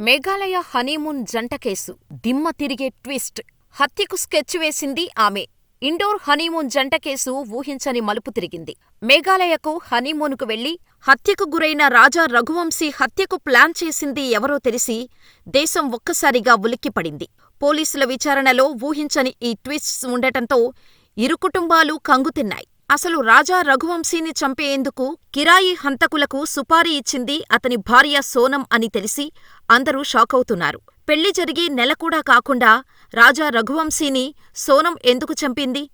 Meghalaya honeymoon జంట case. దిమ్మ తిరిగే ట్విస్ట్. హత్యకు స్కెచ్ వేసింది ఆమె. ఇండోర్ హనీమూన్ జంట కేసు ఊహించని మలుపు తిరిగింది. మేఘాలయకు హనీమూన్కు వెళ్ళి హత్యకు గురైన రాజా రఘువంశీ హత్యకు ప్లాన్ చేసింది ఎవరో తెలిసి దేశం ఒక్కసారిగా ఉలిక్కిపడింది పోలీసుల విచారణలో ఊహించని ఈ ట్విస్ట్స్ ఉండటంతో ఇరు కుటుంబాలు కంగుతిన్నాయి. అసలు రాజా రఘువంశీని చంపేందుకు కిరాయి హంతకులకు సుపారీ ఇచ్చింది అతని భార్య సోనం అని తెలిసి అందరూ షాకవుతున్నారు. పెళ్ళి జరిగి నెలకూడా కాకుండా రాజా రఘువంశీని సోనం ఎందుకు చంపింది?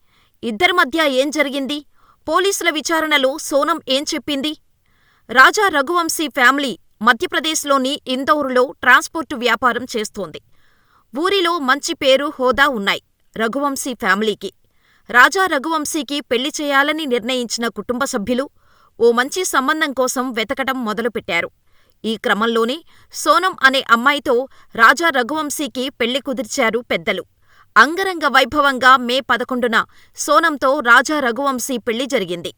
ఇద్దరి మధ్య ఏం జరిగింది? పోలీసుల విచారణలో సోనం ఏం చెప్పింది? రాజా రఘువంశీ ఫ్యామిలీ మధ్యప్రదేశ్లోని ఇందౌరులో ట్రాన్స్పోర్టు వ్యాపారం చేస్తోంది. ఊరిలో మంచి పేరు హోదా ఉన్నాయి రఘువంశీ ఫ్యామిలీకి. రాజా రఘువంశీకి పెళ్ళి చేయాలని నిర్ణయించిన కుటుంబ సభ్యులు ఓ మంచి సంబంధం కోసం వెతకటం మొదలుపెట్టారు. ఈ క్రమంలోనే సోనం అనే అమ్మాయితో రాజా రఘువంశీకి పెళ్ళి కుదిర్చారు పెద్దలు. అంగరంగ వైభవంగా మే పదకొండున సోనంతో రాజా రఘువంశీ పెళ్ళి జరిగింది.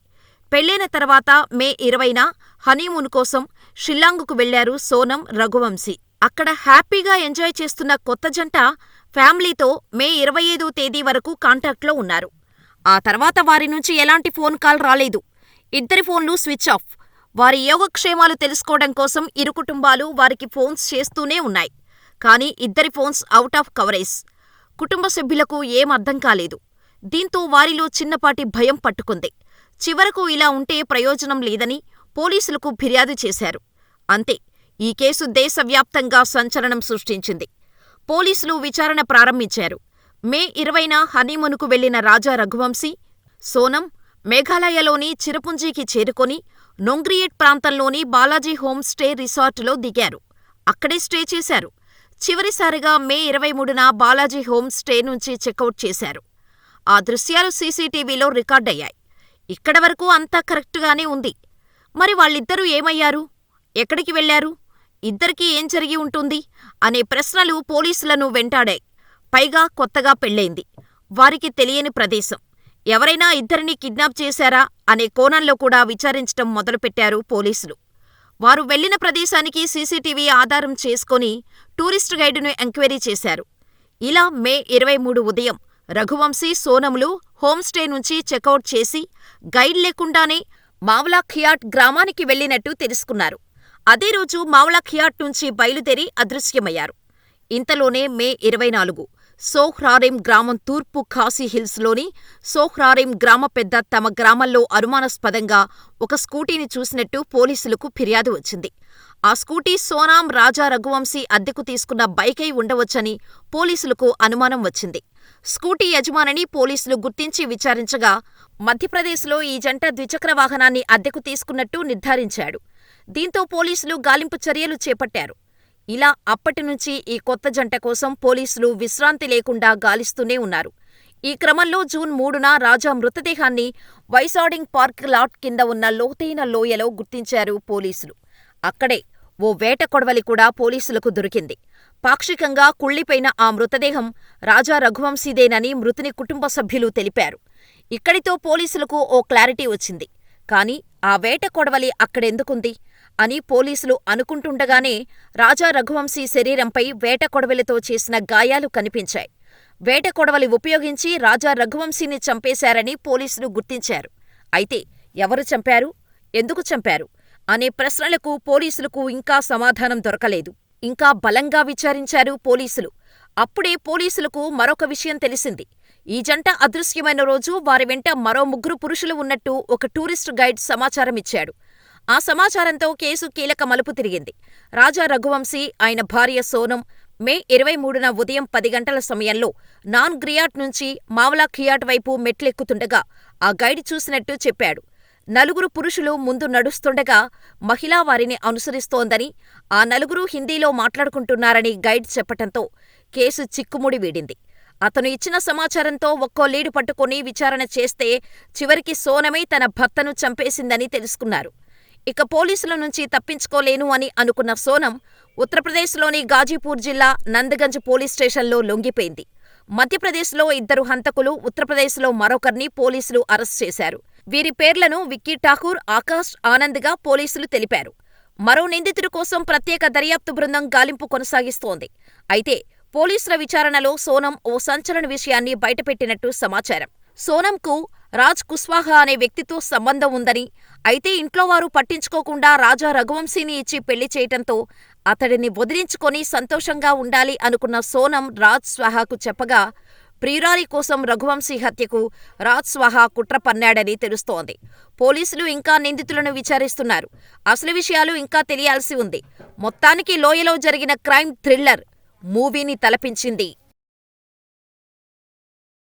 పెళ్ళైన తర్వాత మే ఇరవైన హనీమూన్ కోసం షిల్లాంగుకు వెళ్ళారు సోనం రఘువంశీ. అక్కడ హ్యాపీగా ఎంజాయ్ చేస్తున్న కొత్త జంట ఫ్యామిలీతో మే ఇరవై ఐదో తేదీ వరకు కాంటాక్ట్లో ఉన్నారు. ఆ తర్వాత వారి నుంచి ఎలాంటి ఫోన్ కాల్ రాలేదు. ఇద్దరి ఫోన్లు స్విచ్ ఆఫ్. వారి యోగక్షేమాలు తెలుసుకోవడం కోసం ఇరు కుటుంబాలు వారికి ఫోన్స్ చేస్తూనే ఉన్నాయి. కానీ ఇద్దరి ఫోన్స్ అవుట్ ఆఫ్ కవరేజ్. కుటుంబ సభ్యులకు ఏం అర్థం కాలేదు. దీంతో వారిలో చిన్నపాటి భయం పట్టుకుంది. చివరకు ఇలా ఉంటే ప్రయోజనం లేదని పోలీసులకు ఫిర్యాదు చేశారు. అంతే ఈ కేసు దేశవ్యాప్తంగా సంచలనం సృష్టించింది. పోలీసులు విచారణ ప్రారంభించారు. మే ఇరవైన హనీమూన్కు వెళ్ళిన రాజా రఘువంశీ సోనం మేఘాలయలోని చిరపుంజీకి చేరుకొని నొంగ్రియేట్ ప్రాంతంలోని బాలాజీ హోమ్ స్టే రిసార్టులో దిగారు. అక్కడే స్టే చేశారు. చివరిసారిగా మే ఇరవై మూడున బాలాజీ హోమ్ స్టే నుంచి చెక్అవుట్ చేశారు. ఆ దృశ్యాలు సీసీటీవీలో రికార్డయ్యాయి. ఇక్కడ వరకు అంతా కరెక్టుగానే ఉంది. మరి వాళ్ళిద్దరూ ఏమయ్యారు? ఎక్కడికి వెళ్ళారు ఇద్దరికీ ఏం జరిగి ఉంటుంది? అనే ప్రశ్నలు పోలీసులను వెంటాడాయి. పైగా కొత్తగా పెళ్ళైంది. వారికి తెలియని ప్రదేశం. ఎవరైనా ఇద్దరిని కిడ్నాప్ చేశారా? అనే కోణంలో కూడా విచారించటం మొదలుపెట్టారు పోలీసులు. వారు వెళ్ళిన ప్రదేశానికి సీసీటీవీ ఆధారం చేసుకొని టూరిస్ట్ గైడును ఎంక్వైరీ చేశారు. ఇలా మే ఇరవై మూడు ఉదయం రఘువంశీ సోనములు హోంస్టే నుంచి చెక్అవుట్ చేసి గైడ్ లేకుండానే మావ్లాఖియాట్ గ్రామానికి వెళ్ళినట్టు తెలుసుకున్నారు. అదే రోజు మావ్లాఖియాట్ నుంచి బయలుదేరి అదృశ్యమయ్యారు. ఇంతలోనే మే ఇరవై నాలుగు సోహ్రారెం గ్రామం తూర్పు ఖాసీ హిల్స్లోని సోహ్రారెం గ్రామ పెద్ద తమ గ్రామంలో అనుమానాస్పదంగా ఒక స్కూటీని చూసినట్టు పోలీసులకు ఫిర్యాదు వచ్చింది. ఆ స్కూటీ సోనాం రాజా రఘువంశీ అద్దెకు తీసుకున్న బైకై ఉండవచ్చని పోలీసులకు అనుమానం వచ్చింది. స్కూటీ యజమానిని పోలీసులు గుర్తించి విచారించగా మధ్యప్రదేశ్లో ఈ జంట ద్విచక్ర వాహనాన్ని అద్దెకు తీసుకున్నట్టు నిర్ధారించాడు. దీంతో పోలీసులు గాలింపు చర్యలు చేపట్టారు. ఇలా అప్పటినుంచి ఈ కొత్త జంట కోసం పోలీసులు విశ్రాంతి లేకుండా గాలిస్తూనే ఉన్నారు. ఈ క్రమంలో జూన్ మూడున రాజా మృతదేహాన్ని వైసాడింగ్ పార్క్ లాట్ కింద ఉన్న లోతైన లోయలో గుర్తించారు పోలీసులు. అక్కడే ఓ వేట కొడవలి కూడా పోలీసులకు దొరికింది. పాక్షికంగా కుళ్ళిపోయిన ఆ మృతదేహం రాజా రఘువంశీదేనని మృతుని కుటుంబ సభ్యులు తెలిపారు. ఇక్కడితో పోలీసులకు ఓ క్లారిటీ వచ్చింది. కాని ఆ వేట కొడవలి అక్కడెందుకుంది? అని పోలీసులు అనుకుంటుండగానే రాజా రఘువంశీ శరీరంపై వేట కొడవలితో చేసిన గాయాలు కనిపించాయి. వేట కొడవలి ఉపయోగించి రాజా రఘువంశీని చంపేశారని పోలీసులు గుర్తించారు. అయితే ఎవరు చంపారు? ఎందుకు చంపారు? అనే ప్రశ్నలకు పోలీసులకు ఇంకా సమాధానం దొరకలేదు. ఇంకా బలంగా విచారించారు పోలీసులు. అప్పుడే పోలీసులకు మరొక విషయం తెలిసింది. ఈ జంట అదృశ్యమైన రోజు వారి వెంట మరో ముగ్గురు పురుషులు ఉన్నట్టు ఒక టూరిస్టు గైడ్ సమాచారమిచ్చాడు. ఆ సమాచారంతో కేసు కీలక మలుపు తిరిగింది. రాజా రఘువంశీ ఆయన భార్య సోనం మే ఇరవై మూడున ఉదయం పది గంటల సమయంలో నాన్ గ్రియాట్ నుంచి మావలా ఖియాట్ వైపు మెట్లెక్కుతుండగా ఆ గైడ్ చూసినట్టు చెప్పాడు. నలుగురు పురుషులు ముందు నడుస్తుండగా మహిళా వారిని అనుసరిస్తోందని ఆ నలుగురు హిందీలో మాట్లాడుకుంటున్నారని గైడ్ చెప్పటంతో కేసు చిక్కుముడి వీడింది. అతను ఇచ్చిన సమాచారంతో ఒక్కో లీడు పట్టుకుని విచారణ చేస్తే చివరికి సోనమే తన భర్తను చంపేసిందని తెలుసుకున్నారు. ఇక పోలీసుల నుంచి తప్పించుకోలేను అని అనుకున్న సోనం ఉత్తరప్రదేశ్లోని గాజీపూర్ జిల్లా నందగంజ్ పోలీస్ స్టేషన్లో లొంగిపోయింది మధ్యప్రదేశ్లో ఇద్దరు హంతకులు ఉత్తరప్రదేశ్లో మరొకరిని పోలీసులు అరెస్ట్ చేశారు వీరి పేర్లను విక్కీ ఠాకూర్ ఆకాష్ ఆనంద్గా పోలీసులు తెలిపారు మరో నిందితుడి కోసం ప్రత్యేక దర్యాప్తు బృందం గాలింపు కొనసాగిస్తోంది. అయితే పోలీసుల విచారణలో సోనం ఓ సంచలన విషయాన్ని బయటపెట్టినట్టు సమాచారం. సోనంకు రాజ్ కుస్వాహా అనే వ్యక్తితో సంబంధం ఉందని, అయితే ఇంట్లోవారు పట్టించుకోకుండా రాజా రఘువంశీని ఇచ్చి పెళ్ళి చేయటంతో అతడిని వదిలించుకొని సంతోషంగా ఉండాలి అనుకున్న సోనం రాజ్ స్వాహాకు చెప్పగా ప్రియురాలి కోసం రఘువంశీ హత్యకు రాజ్ స్వాహా కుట్ర పన్నాడని తెలుస్తోంది. పోలీసులు ఇంకా నిందితులను విచారిస్తున్నారు. అసలు విషయాలు ఇంకా తెలియాల్సి ఉంది. మొత్తానికి లోయలో జరిగిన క్రైమ్ థ్రిల్లర్ మూవీని తలపించింది.